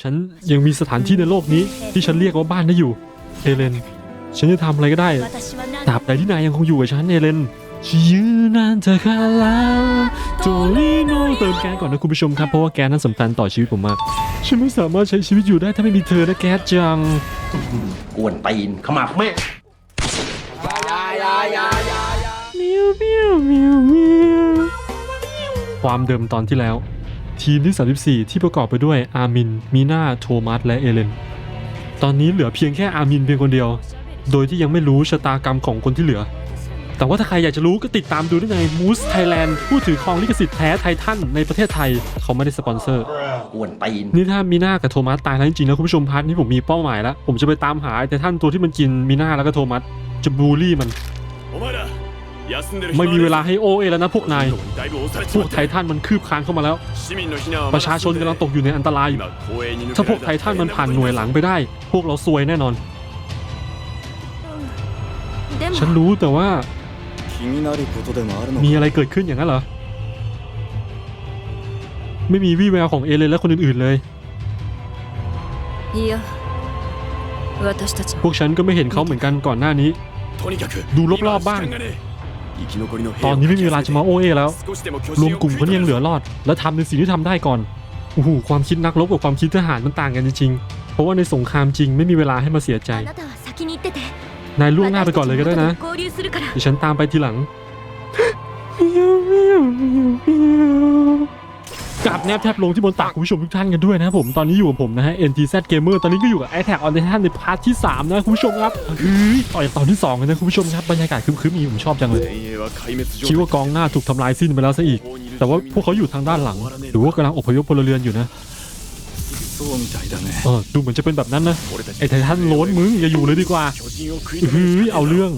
ฉันยังมีสถานที่ในโลกนี้ ที่ฉันเรียกว่าบ้านได้อยู่ เอเลน ฉันจะทำอะไรก็ได้ตราบใดที่นายยังคงอยู่กับฉัน เอเลนยืนานเธอค่ะแล้วโลี่นเติมแก๊สก่อนนะคุณผู้ชมครับ เพราะว่าแก๊สนั้นสำคัญต่อชีวิตผมมาก ฉันไม่สามารถใช้ชีวิตอยู่ได้ถ้าไม่มีเธอและแก๊สจังกวนตีนขมับแม่มิวมิวมิวมิวความเดิมตอนที่แล้ว ทีมที่ 34 ที่ประกอบไปด้วยอามิน มีนาโทมัส และเอเลน ตอนนี้เหลือเพียงแค่อามินเพียงคนเดียว โดยที่ยังไม่รู้ชะตากรรมของคนที่เหลือ แต่ว่าถ้าใครอยากจะรู้ก็ติดตามดูได้ในมูสไทยแลนด์ผู้ถือครองลิขสิทธิ์แท้ไททันในประเทศไทย เขาไม่ได้สปอนเซอร์ อ้วนตีนนี่ถ้ามีนากับโทมัสตายแล้วจริงๆแล้วคุณผู้ชมพาร์ทนี้ผมมีเป้าหมายแล้ว ผมจะไปตามหาไททันตัวที่มันกินมีนาแล้วก็โทมัสจะบูลลี่มัน ไม่มีเวลาให้โอเอแล้วนะพวกนาย พวกไททันมันคืบคานเข้ามาแล้ว ประชาชนกำลังตกอยู่ในอันตราย ถ้าพวกไททันมันผ่านหน่วยหลังไปได้ พวกเราซวยแน่นอน ฉันรู้แต่ว่า มีอะไรเกิดขึ้นอย่างนั้นเหรอ ไม่มีวี่แววของเอเลนและคนอื่นๆเลย พวกฉันก็ไม่เห็นเขาเหมือนกันก่อนหน้านี้ ดูรอบๆบ้าง ตอนนี้ไม่มีเวลาจะมาโอเอแล้ว รวมกลุ่มคนยังเหลือรอด และทำในสิ่งที่ทำได้ก่อนโอ้โหความคิดนักรบกับความคิดทหารมันต่างกันจริงๆเพราะว่าในสงครามจริงไม่มีเวลาให้มาเสียใจ นายล่วงหน้าไปก่อนเลยก็ได้นะเดี๋ยวฉันตามไปทีหลัง กับแนบแทบลงที่บนตักคุณผู้ชมทุกท่านกันด้วยนะครับผมตอนนี้อยู่กับผมนะฮะ NTZ Gamer ตอนนี้ก็อยู่กับ Attack on Titan ในพาร์ทที่ 3 นะคุณผู้ชมครับคือต่อยตอนที่2กันนะคุณผู้ชมครับบรรยากาศคึมๆมีผมชอบจังเลยคิดว่ากองหน้าถูกทำลายสิ้นไปแล้วซะอีก แต่ว่าพวกเขาอยู่ทางด้านหลัง หรือว่ากำลังอพยพพลเรือนอยู่นะเออดูเหมือนจะเป็นแบบนั้นนะไอ้ไททันล้นมึงอย่าอยู่เลยดีกว่าเฮ้ยเอาเรื่อง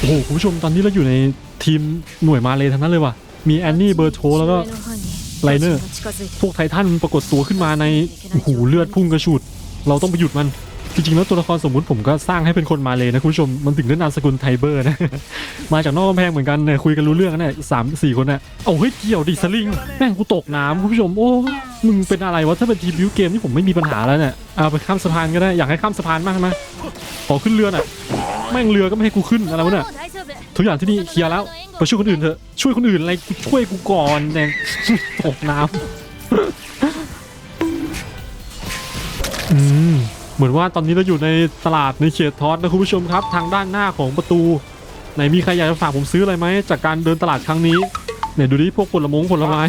โอ้คุณผู้ชมตอนนี้เราอยู่ในทีมหน่วยมาเลยทั้งนั้นเลยว่ะมีแอนนี่เบอร์โทแล้วก็ ไลเนอร์ พวกไททันปรากฏตัวขึ้นมาในหูเลือดพุ่งกระฉุดเราต้องไปหยุดมัน จริงๆแล้วตัวละครสมมุติผมก็สร้างให้เป็นคนมาเลยนะคุณผู้ชม มันถึงเล่นนามสกุลไทเบอร์นะ มาจากนอกกำแพงเหมือนกันเนี่ยคุยกันรู้เรื่องนะสามสี่คนนะเอาเฮ้ยเกี่ยวดิสลิง แม่งกูตกน้ำคุณผู้ชม โอ้ มึงเป็นอะไรวะ ถ้าเป็นทีบิวเกมที่ผมไม่มีปัญหาแล้วเนี่ยเอาไปข้ามสะพานก็ได้ อยากให้ข้ามสะพานมากไหมขอขึ้นเรือน่ะ แม่งเรือก็ไม่ให้กูขึ้นอะไรวะเนี่ย ทุกอย่างที่นี่เคลียร์แล้วไปช่วยคนอื่นเถอะช่วยคนอื่นอะไรกูช่วยกูก่อนเนี่ยตกน้ำอืมเหมือนว่าตอนนี้เราอยู่ในตลาดในเขตทอสนะคุณผู้ชมครับ ทางด้านหน้าของประตู ไหนมีใครอยากจะฝากผมซื้ออะไรไหมจากการเดินตลาดครั้งนี้เนี่ยดูดิพวกผลมงผลไม้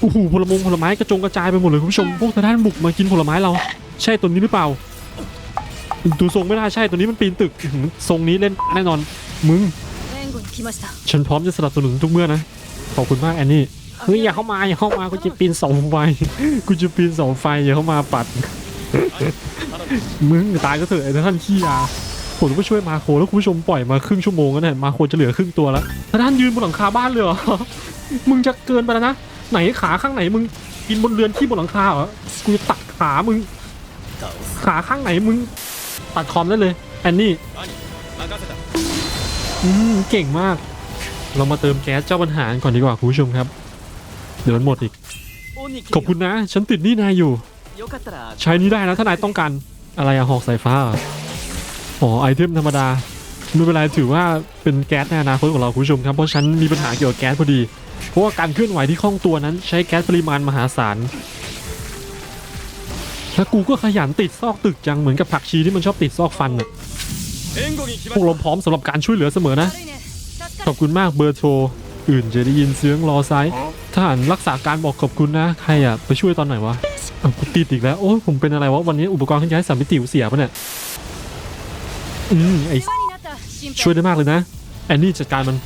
โอ้โหผลมงผลไม้กระจงกระจายไปหมดเลยคุณผู้ชมพวกทางด้านบุกมากินผลไม้เรา ใช่ตัวนี้หรือเปล่า ดูทรงไม่ได้ใช่ตัวนี้มันปีนตึกทรงนี้เล่นแน่นอนมึงฉันพร้อมจะสนับสนุนทุกเมื่อนะขอบคุณมากแอนนี่เฮ้ยอย่าเข้ามาอย่าเข้ามากูจะปีนสองไฟกูจะปีนสองไฟอย่าเข้ามาปัดมึงตายก็เถอะไอ้ท่านขี้ยาผมก็ช่วยมาโคแล้วคุณผู้ชมปล่อยมาครึ่งชั่วโมงกันเนี่ยมาโคจะเหลือครึ่งตัวแล้วท่านยืนบนหลังคาบ้านเลยเหรอมึงจะเกินไปแล้วนะไหนขาข้างไหนมึงกินบนเรือนที่บนหลังคาเหรอกูจะตัดขามึงขาข้างไหนมึง ปัดคอมได้เลยแอนนี่อืมเก่งมาก เรามาเติมแก๊สเจ้าปัญหาก่อนดีกว่าคุณผู้ชมครับ เดี๋ยวมันหมดอีก ขอบคุณนะ ฉันติดนี่นายอยู่ ใช้นี้ได้นะถ้านายต้องการอะไรอะหอกสายฟ้าอ๋อไอเทมธรรมดาไม่เป็นไรถือว่าเป็นแก๊สในอนาคตของเราคุณผู้ชมครับเพราะฉันมีปัญหาเกี่ยวกับแก๊สพอดี เพราะว่าการเคลื่อนไหวที่คล่องตัวนั้นใช้แก๊สปริมาณมหาศาล แล้วกูก็ขยันติดซอกตึกจังเหมือนกับผักชีที่มันชอบติดซอกฟันอะพวกเราพร้อมสำหรับการช่วยเหลือเสมอนะ ขอบคุณมากเบอร์โทรอื่นจะได้ยินเสียงรอซ้ายทหารรักษาการบอกขอบคุณนะ ใครอะไปช่วยตอนไหนวะกูติดอีกแล้ว โอ้ยผมเป็นอะไรวะ วันนี้อุปกรณ์เคลื่อนย้ายสามิติวเสียปะเนี่ย อืมไอช่วยได้มากเลยนะ แอนนี่จัดการมัน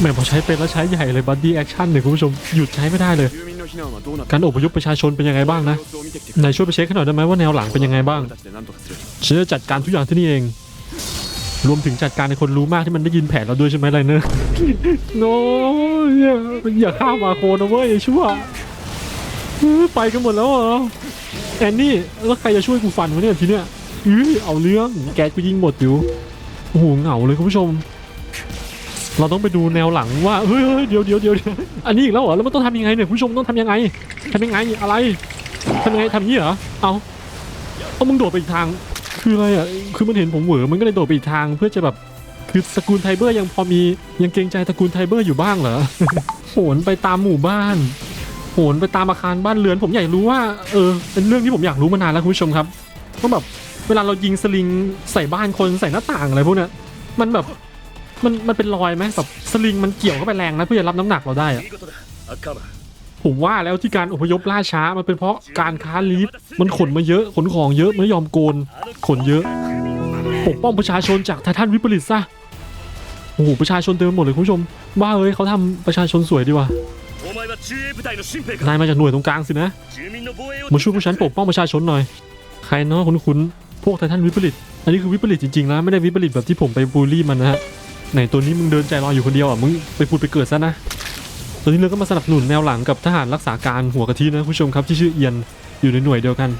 แม่พอใช้เป็นแล้วใช้ใหญ่เลยบัดดี้แอคชั่นเนี่ยคุณผู้ชม หยุดใช้ไม่ได้เลย การอพยพประชาชนเป็นยังไงบ้างนะนายช่วยไปเช็คให้หน่อยได้ไหมว่าแนวหลังเป็นยังไงบ้างฉันจะจัดการทุกอย่างที่นี่เอง รวมถึงจัดการในคนรู้มากที่มันได้ยินแผนเราด้วยใช่ไหมไรเนอร์โน้ย่าอย่าฆ่ามาโคนะเว้ยช่วยไปกันหมดแล้วเหรอแอนนี่แล้วใครจะช่วยกูฟันวะเนี่ยทีเนี้ยอื้อเอาเรื่องแกกูยิงหมดอยู่โอ้โหเหงาเลยคุณผู้ชม เราต้องไปดูแนวหลังว่าเฮ้ยเดี๋ยวเดี๋ยวเดี๋ยวเดี๋ยวอันนี้อีกแล้วเหรอแล้วมันต้องทำยังไงเนี่ยคุณผู้ชมต้องทำยังไงทำยังไงอะไรทำยังไงทำอย่างนี้เหรอเอาเอามึงโดดไปอีกทาง คืออะไรอะคือมันเห็นผมเหวอมันก็เลยโดดไปอีกทางเพื่อจะแบบคือตระกูลไทเบอร์ยังพอมียังเกรงใจตระกูลไทเบอร์อยู่บ้างเหรอโหนไปตามหมู่บ้านโหนไปตามอาคารบ้านเรือน ผมอยากรู้ว่าเออเป็นเรื่องที่ผมอยากรู้มานานแล้วคุณผู้ชมครับว่าแบบเวลาเรายิงสลิงใส่บ้านคนใส่หน้าต่างอะไรพวกนี้มันแบบ มันมันเป็นรอยไหมแบบสลิงมันเกี่ยวเข้าไปแรงนะเพื่อจะรับน้ำหนักเราได้อะผมว่าแล้วที่การอพยพล่าช้ามันเป็นเพราะการค้าลีดมันขนมาเยอะขนของเยอะไม่ยอมโกนขนเยอะปกป้องประชาชนจากไททันวิปริตซะโอ้โหประชาชนเต็มไปหมดเลยคุณผู้ชมบ้าเอ้ยเขาทำประชาชนสวยดีว่ะนายมาจากหน่วยตรงกลางสินะมาช่วยพวกฉันปกป้องประชาชนหน่อยใครเนาะคุณคุณพวกไททันวิปริตอันนี้คือวิปริตจริงๆนะไม่ได้วิปริตแบบที่ผมไปบูลลี่มันนะฮะ ไหนตัวนี้มึงเดินใจลอยอยู่คนเดียวอะมึงไปพูดไปเกิดซะนะตัวนี้เราก็มาสนับสนุนแนวหลังกับทหารรักษาการหัวกะทินะคุณผู้ชมครับที่ชื่อเอียนอยู่ในหน่วยเดียวกัน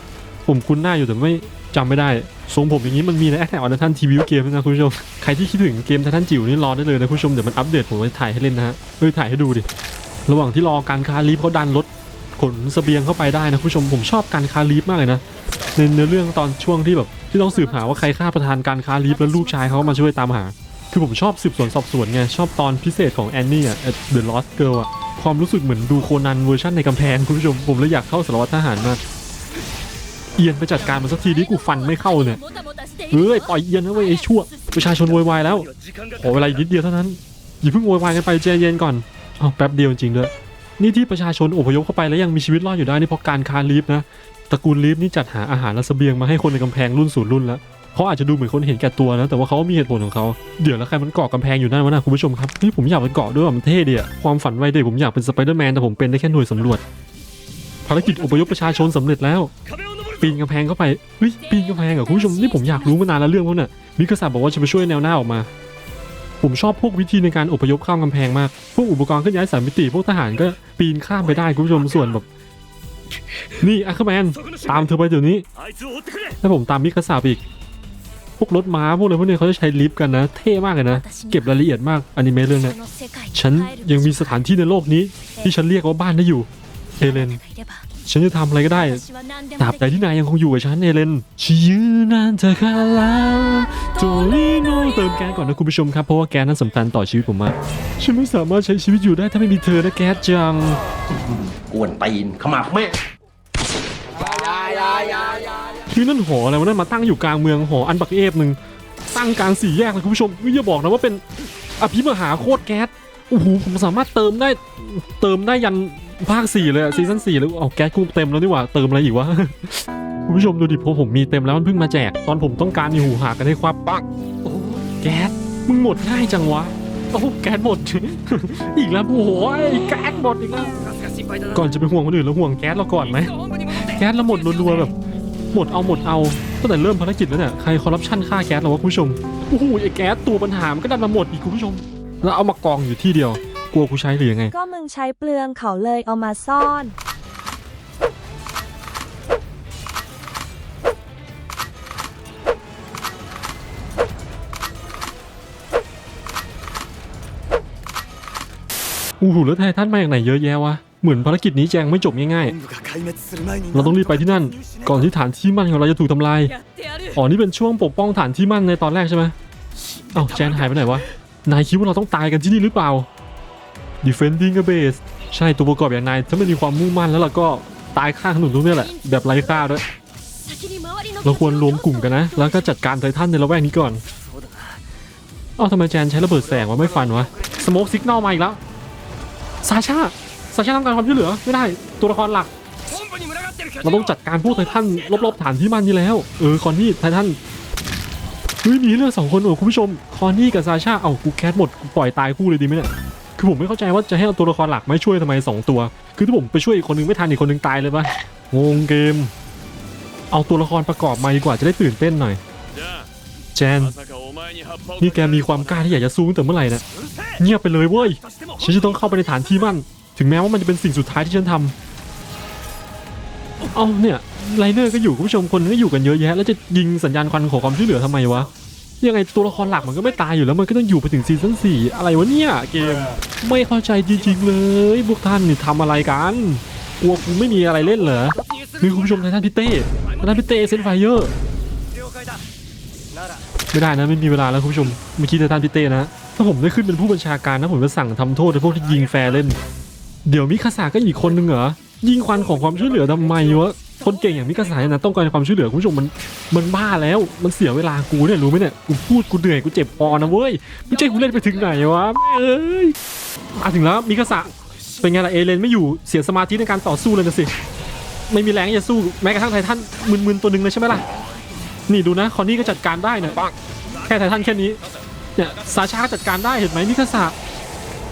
ผมคุ้นหน้าอยู่แต่ไม่จำไม่ได้ทรงผมอย่างนี้มันมีในแอคแท็กออนทันทีวีเกมนะคุณผู้ชมใครที่คิดถึงเกมททันจิ๋วนี่รอได้เลยนะคุณผู้ชมเดี๋ยวมันอัปเดตผมไว้ถ่ายให้เล่นนะฮะเอ้ยถ่ายให้ดูดิระหว่างที่รอการคาลีฟเขาดันรถขนเสบียงเข้าไปได้นะคุณผู้ชมผมชอบการคาลีฟมากเลยนะในเนื้อเรื่องตอนช่วงที่แบบที่ต้องสืบหาว่าใครฆ่าประธานการคาลีฟแล้วลูกชายเขามาช่วยตามหา คือผมชอบสืบสวนสอบสวนไง ชอบตอนพิเศษของแอนนี่อะ The Lost Girl อะ ความรู้สึกเหมือนดูโคนันเวอร์ชันในกำแพงคุณผู้ชม ผมเลยอยากเข้าสารวัตรทหารมาก เอียนไปจัดการมันสักทีนี้กูฟันไม่เข้าเนี่ยเอ้ยปล่อยเอียนนะเว้ยไอ้ชั่ว ประชาชนวอยวายแล้ว ขอเวลานิดเดียวเท่านั้น อย่าเพิ่งวอยวายกันไปใจเย็นก่อนอ๋อแป๊บเดียวจริงด้วยนี่ที่ประชาชนอพยพเข้าไปแล้วยังมีชีวิตรอดอยู่ได้นี่เพราะการคาลีฟนะ ตระกูลลีฟนี่จัดหาอาหารและเสบียงมาให้คนในกำแพงรุ่นสู่รุ่นแล้ว เขาอาจจะดูเหมือนคนเห็นแก่ตัวนะ แต่ว่าเขามีเหตุผลของเขาเดี๋ยวแล้วใครมันเกาะกำแพงอยู่นั่นวะนะคุณผู้ชมครับเฮ้ยผมอยากเป็นเกาะด้วยมันเท่ดีอะความฝันวัยเด็กผมอยากเป็นสไปเดอร์แมนแต่ผมเป็นได้แค่หน่วยสำรวจ ภารกิจอพยพประชาชนสำเร็จแล้ว ปีนกำแพงเข้าไปเฮ้ยปีนกำแพงเหรอคุณผู้ชมนี่ผมอยากรู้มานานแล้วเรื่องพวกนี่ะมิคาซาบอกว่าจะไปช่วยแนวหน้าออกมาผมชอบพวกวิธีในการอพยพข้ามกำแพงมาก พวกอุปกรณ์เคลื่อนย้ายสามมิติ พวกทหารก็ปีนข้ามไปได้คุณผู้ชม ส่วนแบบ นี่อัคแมน ตามเธอไปเดี๋ยวนี้ แล้วผมตามมิคาซาบอีก พวกรถม้าพวกอะไรพวกนี้เขาจะใช้ลิฟต์กันนะ เท่มากเลยนะ เก็บรายละเอียดมากอนิเมะเรื่องนี้ฉันยังมีสถานที่ในโลกนี้ ที่ฉันเรียกว่าบ้านได้อยู่เอเลนฉันจะทำอะไรก็ได้ตราบใดที่นายยังคงอยู่กับฉันเอเลนชิยืนันเธอคาลาโจลีโนเติมแก๊สก่อนนะคุณผู้ชมครับ เพราะว่าแก๊สนั้นสำคัญต่อชีวิตผมมาก ฉันไม่สามารถใช้ชีวิตอยู่ได้ถ้าไม่มีเธอนะแก๊สจังอ้วนตีนขมับแม่ยายายายา นั่นหออะไรวะนั่นมาตั้งอยู่กลางเมืองหออันบักเอฟหนึ่งตั้งกลางสี่แยกเลยคุณผู้ชมเฮ้ยอย่าบอกนะว่าเป็นอภิมหาโคตรแก๊สโอ้โหผมสามารถเติมได้เติมได้ยันภาคสี่เลยซีซั่นสี่เลยเอาแก๊สกูเต็มแล้วนี่หว่าเติมอะไรอีกวะคุณผู้ชมดูดิพอผมมีเต็มแล้วมันเพิ่งมาแจก ตอนผมต้องการอยู่หากันให้ควับปังโอ้แก๊สมึงหมดง่ายจังวะโอ้แก๊สหมด อีกแล้วโอ้โหแก๊สหมดอีกแล้วก่อนจะไปห่วงคนอื่นแล้วห่วงแก๊สเราก่อนไหมแก๊สเราหมดรัวๆแบบ หมดเอาหมดเอาตั้งแต่เริ่มภารกิจแล้วเนี่ยใครคอร์รัปชันฆ่าแก๊สเราวะคุณผู้ชมโอ้โหไอ้แก๊สตัวปัญหามันก็ดันมาหมดอีกคุณผู้ชม แล้วเอามากองอยู่ที่เดียว กลัวกูใช้หรือยังไง ก็มึงใช้เปลืองเขาเลยเอามาซ่อนโอ้โหแล้วไททันมาอย่างไหนเยอะแยะวะ เหมือนภารกิจนี้แจงไม่จบง่ายๆ เราต้องรีบไปที่นั่น ก่อนที่ฐานที่มั่นของเราจะถูกทำลาย อ๋อนี่เป็นช่วงปกป้องฐานที่มั่นในตอนแรกใช่ไหมเอ้าแจนหายไปไหนวะ นายคิดว่าเราต้องตายกันที่นี่หรือเปล่า defending a base ใช่ตัวประกอบอย่างนายถ้ามันมีความมุ่งมั่นแล้วเราก็ตายข้างถนนตรงนี้แหละ แบบไร้ค่าด้วย เราควรรวมกลุ่มกันนะ แล้วก็จัดการไททันในละแวกนี้ก่อนเอ้าทำไมแจนใช้ระเบิดแสงวะไม่ฟันวะสโมกซิกนอลมาอีกแล้วซาช่า ซาช่ต้องการความช่วยเหลือไม่ได้ตัวละครหลัก เราต้องจัดการพวกไททันรบๆฐานที่มันนี่แล้ว เออคอนนี่ไททันเฮ้ยมีเรื่องสองคนโอ้คุณผู้ชม คอนนี่กับซาชาเอากูแคสหมดปล่อยตายคู่เลยดีไหมเนี่ยคือผมไม่เข้าใจว่าจะให้เอาตัวละครหลักไม่ช่วยทำไม 2 ตัว คือที่ผมไปช่วยอีกคนนึงไม่ทันอีกคนนึงตายเลยปะงงเกม เอาตัวละครประกอบมาดีกว่าจะได้ตื่นเต้นหน่อย แจน นี่แกมีความกล้าที่อยากจะสู้ตั้งแต่เมื่อไหร่นะเงียบไปเลยเว้ยฉันจะต้องเข้าไปในฐานที่มั่น ถึงแม้ว่ามันจะเป็นสิ่งสุดท้ายที่ฉันทำเอาเนี่ยไรเนอร์ก็อยู่คุณผู้ชมคนก็อยู่กันเยอะแยะ แล้วจะยิงสัญญาณควันขอความช่วยเหลือทำไมวะยังไงตัวละครหลักมันก็ไม่ตายอยู่แล้วมันก็ต้องอยู่ไปถึงซีซั่นสี่อะไรวะเนี่ยเกมไม่เข้าใจจริงๆเลยพวกท่านนี่ทำอะไรกันกลัวกูไม่มีอะไรเล่นเหรอนี่คุณผู้ชมท่านพี่เต้ท่านพี่เต้เซนไฟเยอร์ไม่ได้นะไม่มีเวลาแล้วคุณผู้ชมเมื่อกี้ท่านพี่เต้นะถ้าผมได้ขึ้นเป็นผู้บัญชาการนะผมจะสั่งทำโทษพวกที่ยิงแฟร์เล่น เดี๋ยวมิคาสาก็อีกคนนึงเหรอยิงควันของความช่วยเหลือทำไมวะคนเก่งอย่างมิคาสาเนี่ยนะต้องการความช่วยเหลือคุณผู้ชมมันมันบ้าแล้วมันเสียเวลากูเนี่ยรู้ไหมเนี่ยกูพูดกูเหนื่อยกูเจ็บคอนะเว้ยไม่ใช่กูเล่นไปถึงไหนวะแม่เอ้ยมาถึงแล้วมิคาสะเป็นไงล่ะเอเลนไม่อยู่เสียสมาธิในการต่อสู้เลยนะสิไม่มีแรงจะสู้แม้กระทั่งไททันมึนๆตัวหนึ่งเลยใช่ไหมล่ะนี่ดูนะคอนนี่ก็จัดการได้นะแค่ไททันแค่นี้เนี่ยซาชาก็จัดการได้เห็นไหมมิคาสะ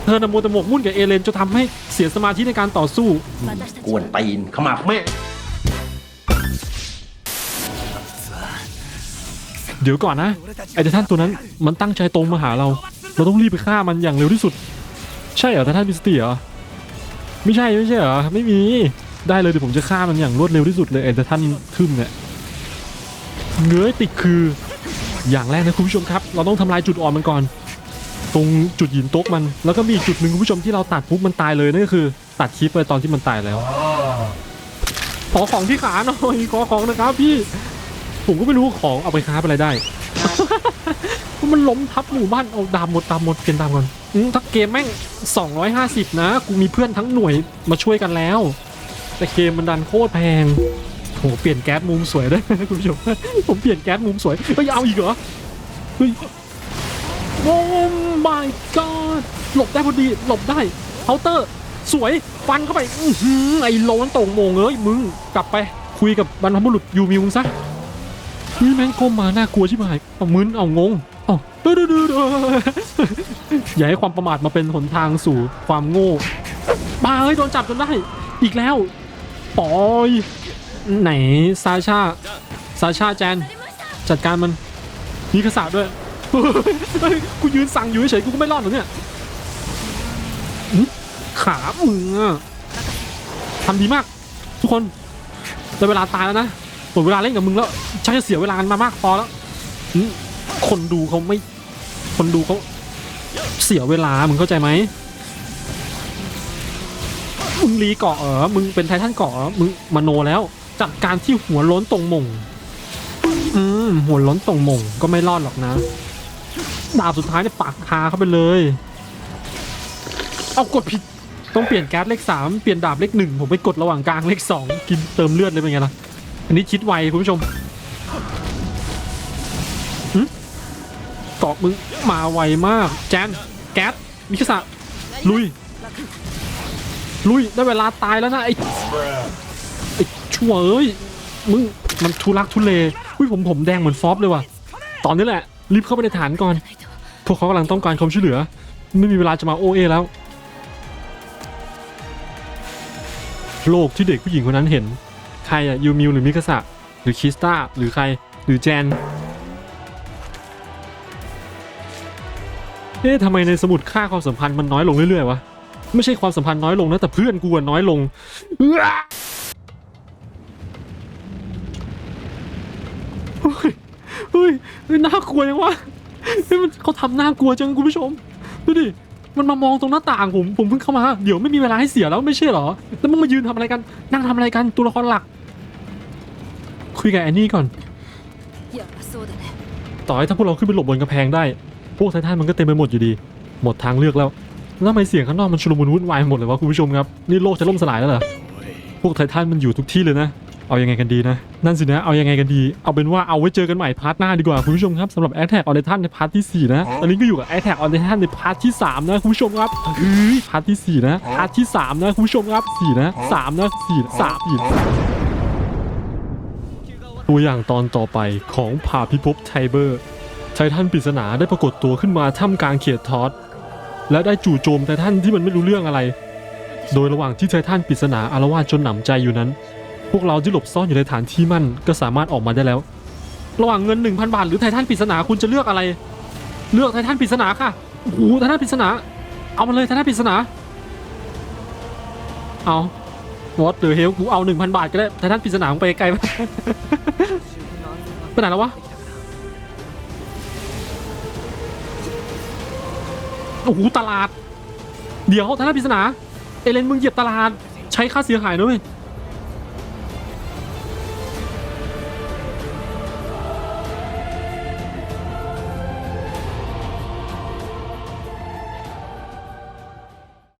เธอนะโมวแตะหมกมุ่นกับเอเลนจนทำให้เสียสมาธิในการต่อสู้ กวนตีนขมักแม่ เดี๋ยวก่อนนะ ไอ้เดท่านตัวนั้นมันตั้งใจตรงมาหาเรา เราต้องรีบไปฆ่ามันอย่างเร็วที่สุด ใช่เหรอท่านมิสเตียเรอไม่ใช่ไม่ใช่เหรอไม่มีได้เลยเดี๋ยวผมจะฆ่ามันอย่างรวดเร็วที่สุดเลยไอ้เดท่านทึมเนี่ยเงื้อติดคือ อย่างแรกนะคุณผู้ชมครับ เราต้องทำลายจุดอ่อนมันก่อน ตรงจุดหินโต๊ะมัน แล้วก็มีอีกจุดหนึ่งคุณผู้ชมที่เราตัดปุ๊บมันตายเลยนั่นก็คือ ตัดคลิปไปตอนที่มันตายแล้ว ขอของที่ขาหน่อยขอของนะครับพี่ ผมก็ไม่รู้ของเอาไปค้าไปอะไรได้ มันล้มทับหมู่บ้านเอาดามหมดตามหมดเกณฑ์ตามก่อนถ้าเกมแม่ง 250 นะ กูมีเพื่อนทั้งหน่วยมาช่วยกันแล้ว แต่เกมมันดันโคตรแพงโหเปลี่ยนแก๊สมุมสวยด้วยคุณผู้ชมผมเปลี่ยนแก๊สมุมสวยเฮ้ยเอาอีกเหรอเฮ้ย โอ้ my god หลบได้พอดี หลบได้เคาน์เตอร์ สวย ฟันเข้าไปอื้อหือไอ้โลนตรงโมงเอ้ย มึง กลับไป คุยกับบรรพบุรุษยูมิวซะนี่แม่งก้มมาน่ากลัวชิบหายเอามึนเอางงเอาดื้อดื้อดื้อดื้อย่าให้ความประมาทมาเป็นหนทางสู่ความโง่มาเฮ้ย โดนจับจนได้ อีกแล้วปอย ไหนซาชาซาชาแจน จัดการมันมีกระสาด้วย กูยืนสั่งอยู่เฉยกูก็ไม่รอดหรอเนี่ยขามึงอะทำดีมาก ทุกคนได้เวลาตายแล้วนะหมดเวลาเล่นกับมึงแล้วชักจะเสียเวลากันมามากพอแล้วคนดูเขาไม่ คนดูเขาเสียเวลามึงเข้าใจไหมมึงรีเกาะเหรอมึงเป็นไททันเกาะมึงมโนแล้วจัดการที่หัวล้นตรงมงอืมหัวล้นตรงมงก็ไม่รอดหรอกนะ ดาบสุดท้ายเนี่ยปากคาเข้าไปเลย เอากดผิด ต้องเปลี่ยนแก๊สเลขสามเปลี่ยนดาบเลขหนึ่งผมไปกดระหว่างกลางเลขสองกินเติมเลือดเลยเป็นไงล่ะ อันนี้ชิดไวคุณผู้ชมเกาะมึงมาไวมาก แจนแก๊สมิคสะลุย ลุย ได้เวลาตายแล้วนะไอ้ไอ้ชั่วเอ้ยมึงมันทุลักทุเลอุ้ยผมผมแดงเหมือนฟอปเลยว่ะ ตอนนี้แหละ รีบเข้าไปในฐานก่อน พวกเขากำลังต้องการความช่วยเหลือ ไม่มีเวลาจะมาโอเอแล้ว โลกที่เด็กผู้หญิงคนนั้นเห็น ใครอะยูมิวหรือมิคาสะหรือคิสตาหรือใครหรือแจน เอ๊ะทำไมในสมุดค่าความสัมพันธ์มันน้อยลงเรื่อยๆวะ ไม่ใช่ความสัมพันธ์น้อยลงนะแต่เพื่อนกูอะน้อยลง ฮ้ยน่ากลัวยังวะเฮ้ยมันเขาทำน่ากลัวจังคุณผู้ชมดูดิมันมามองตรงหน้าต่างผมผมเพิ่งเข้ามา เดี๋ยวไม่มีเวลาให้เสียแล้วไม่ใช่เหรอ แล้วมึงมายืนทำอะไรกัน นั่งทำอะไรกันตัวละครหลัก คุยกับแอนนี่ก่อน ต่อให้ถ้าพวกเราขึ้นไปหลบบนกระแพงได้ พวกไททันมันก็เต็มไปหมดอยู่ดี หมดทางเลือกแล้ว แล้วทำไมเสียงข้างนอกมันชุลมุนวุ่นวายหมดเลยวะคุณผู้ชมครับ นี่โลกจะล่มสลายแล้วเหรอ พวกไททันมันอยู่ทุกที่เลยนะ เอายังไงกันดีนะ นั่นสินะ เอายังไงกันดี เอาเป็นว่าเอาไว้เจอกันใหม่พาร์ทหน้าดีกว่าคุณผู้ชมครับสำหรับ a t t a c k on Titan ในพาร์ทที่ 4 นะ ตอนนี้ก็อยู่กับ a t t a c k on Titan ในพาร์ทที่ 3 นะคุณผู้ชมครับเฮ้ยพาร์ทที่ 4 นะ พาร์ทที่ 3 นะคุณผู้ชมครับ 4 นะ 3 นะ 4 นะ3 4ตัวอย่างตอนต่อไปของผ่าพิภพไทเบอร์ ไททันปริศนาได้ปรากฏตัวขึ้นมาท่ามกลางเขตทอสและได้จู่โจมไททันที่มันไม่รู้เรื่องอะไร โดยระหว่างที่ไททันปริศนาอารวาสจนหนำใจอยู่นั้น พวกเราที่หลบซ่อนอยู่ในฐานที่มั่นก็สามารถออกมาได้แล้ว ระหว่างเงิน 1,000 บาท หรือไททันปริศนาคุณจะเลือกอะไร เลือกไททันปริศนาค่ะโอ้โหไททันปริศนา เอามาเลยไททันปริศนา เอาวอตเดอเฮลกูเอา 1,000 บาทก็ได้ไททันปริศนาไปไกลไปไปไหนแล้ววะโอ้โหตลาด เดี๋ยวไท่านปริศนา เอเลนมึงเหยียบตลาด ใช้ค่าเสียหายนะเว้ย